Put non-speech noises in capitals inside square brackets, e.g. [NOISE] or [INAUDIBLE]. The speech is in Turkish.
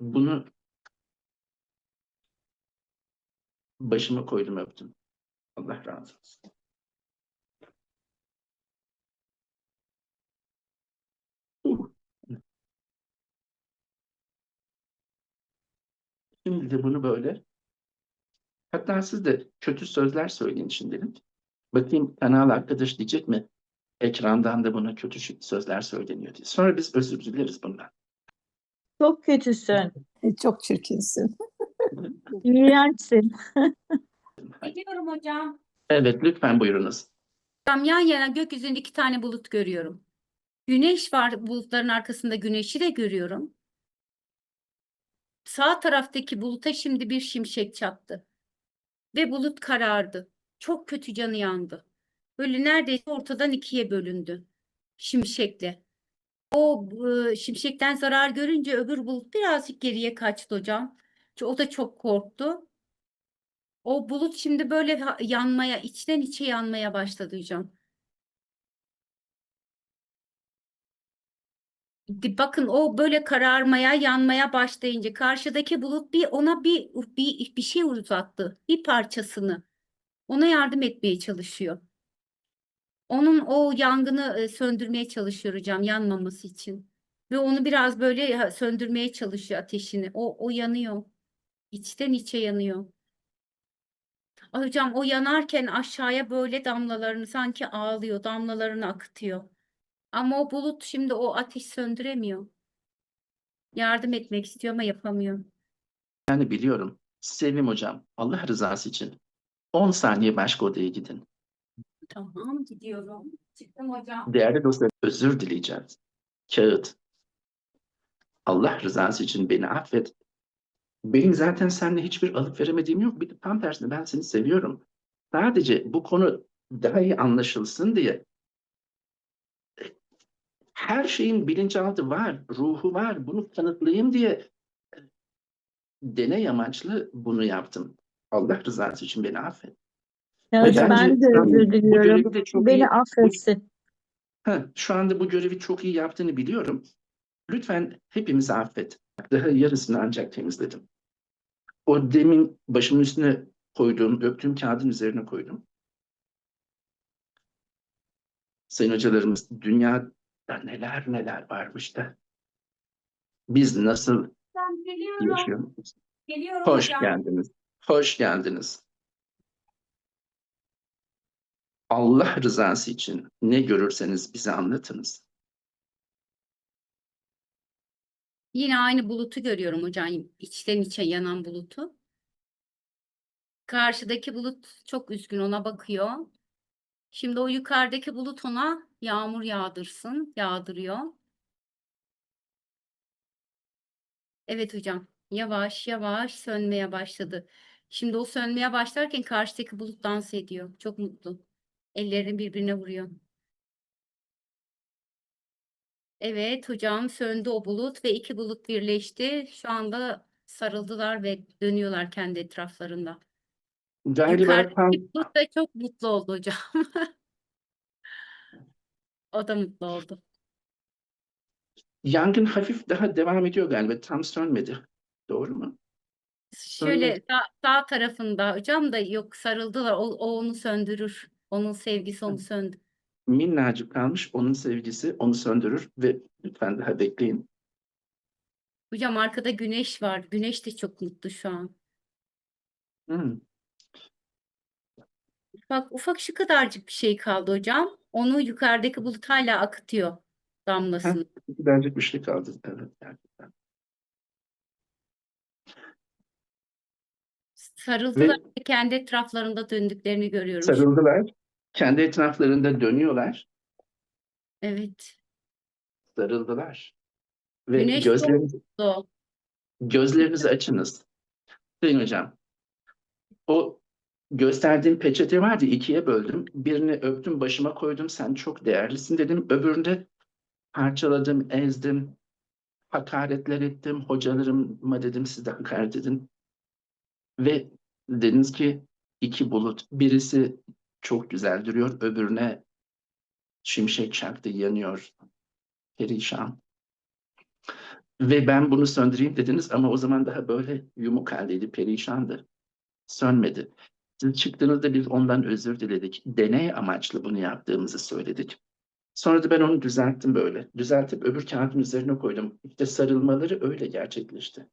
Bunu başıma koydum öptüm. Allah razı olsun. Uh. Şimdi de bunu böyle. Hatta siz de kötü sözler söyleyin şimdilik. Bakayım kanal arkadaş diyecek mi? Ekrandan da buna kötü sözler söyleniyor diye. Sonra biz özür dileriz bundan. Çok kötüsün. E, Çok çirkinsin. [LAUGHS] İğrençsin. Biliyorum hocam. Evet lütfen buyurunuz. Hocam yan yana gökyüzünde iki tane bulut görüyorum. Güneş var bulutların arkasında güneşi de görüyorum. Sağ taraftaki buluta şimdi bir şimşek çaktı. Ve bulut karardı. Çok kötü canı yandı. Böyle neredeyse ortadan ikiye bölündü. Şimşekle. O e, şimşekten zarar görünce öbür bulut birazcık geriye kaçtı hocam. O da çok korktu. O bulut şimdi böyle yanmaya, içten içe yanmaya başladı hocam. Bakın o böyle kararmaya, yanmaya başlayınca karşıdaki bulut bir ona bir bir bir şey uzattı, bir parçasını. Ona yardım etmeye çalışıyor. Onun o yangını e, söndürmeye çalışıyor hocam, yanmaması için. Ve onu biraz böyle söndürmeye çalışıyor ateşini. O o yanıyor. İçten içe yanıyor. Ay Hocam o yanarken aşağıya böyle damlalarını sanki ağlıyor, damlalarını akıtıyor. Ama o bulut şimdi o ateş söndüremiyor. Yardım etmek istiyor ama yapamıyor. Yani biliyorum. Sevim hocam Allah rızası için 10 saniye başka odaya gidin. Tamam gidiyorum. Çıktım hocam. Değerli dostlar özür dileyeceğiz. Kağıt. Allah rızası için beni affet. Benim zaten seninle hiçbir alıp veremediğim yok. Bir de tam tersine ben seni seviyorum. Sadece bu konu daha iyi anlaşılsın diye her şeyin bilinçaltı var, ruhu var. Bunu kanıtlayayım diye deney amaçlı bunu yaptım. Allah rızası için beni affet. Evet, Bence ben de özür diliyorum. de çok Beni iyi- affetsin. Ha, şu anda bu görevi çok iyi yaptığını biliyorum. Lütfen hepimizi affet. Daha yarısını ancak temizledim. O demin başımın üstüne koyduğum, öptüğüm kağıdın üzerine koydum. Sayın hocalarımız, dünyada neler neler varmış da. Biz nasıl Ben geliyorum. yaşıyoruz? Geliyorum Hoş hocam. geldiniz. Hoş geldiniz. Allah rızası için ne görürseniz bize anlatınız. Yine aynı bulutu görüyorum hocam. İçten içe yanan bulutu. Karşıdaki bulut çok üzgün ona bakıyor. Şimdi o yukarıdaki bulut ona yağmur yağdırsın, yağdırıyor. Evet hocam. Yavaş yavaş sönmeye başladı. Şimdi o sönmeye başlarken karşıdaki bulut dans ediyor. Çok mutlu. Ellerini birbirine vuruyor. Evet hocam söndü o bulut ve iki bulut birleşti. Şu anda sarıldılar ve dönüyorlar kendi etraflarında. Tam Yukarıdaki bulut da çok mutlu oldu hocam. [LAUGHS] O da mutlu oldu. yangın hafif daha devam ediyor galiba. Tam sönmedi. Doğru mu? Şöyle sağ, sağ tarafında hocam da yok sarıldılar. O, o onu söndürür. Onun sevgisi onu söndürür. Minnacık kalmış. Onun sevgisi onu söndürür ve lütfen daha bekleyin. Hocam arkada güneş var. Güneş de çok mutlu şu an. Hmm. Bak ufak şu kadarcık bir şey kaldı hocam. Onu yukarıdaki bulut hala akıtıyor damlasını. Birazcık bir şey kaldı. Evet, gerçekten. Sarıldılar ve kendi etraflarında döndüklerini görüyorum. Sarıldılar. Kendi etraflarında dönüyorlar. Evet. Sarıldılar. Ve Güneş gözlerinizi, gözlerinizi açınız. Sayın hocam. O gösterdiğim peçete vardı ikiye böldüm. Birini öptüm başıma koydum. Sen çok değerlisin dedim. Öbüründe parçaladım, ezdim. Hakaretler ettim. Hocalarıma dedim siz de hakaret edin. Ve dediniz ki iki bulut. Birisi çok güzel duruyor. Öbürüne şimşek çaktı yanıyor. Perişan. Ve ben bunu söndüreyim dediniz ama o zaman daha böyle yumuk haldeydi, perişandı. Sönmedi. Siz çıktığınızda biz ondan özür diledik. Deney amaçlı bunu yaptığımızı söyledik. Sonra da ben onu düzelttim böyle. Düzeltip öbür kağıdın üzerine koydum. İşte sarılmaları öyle gerçekleşti.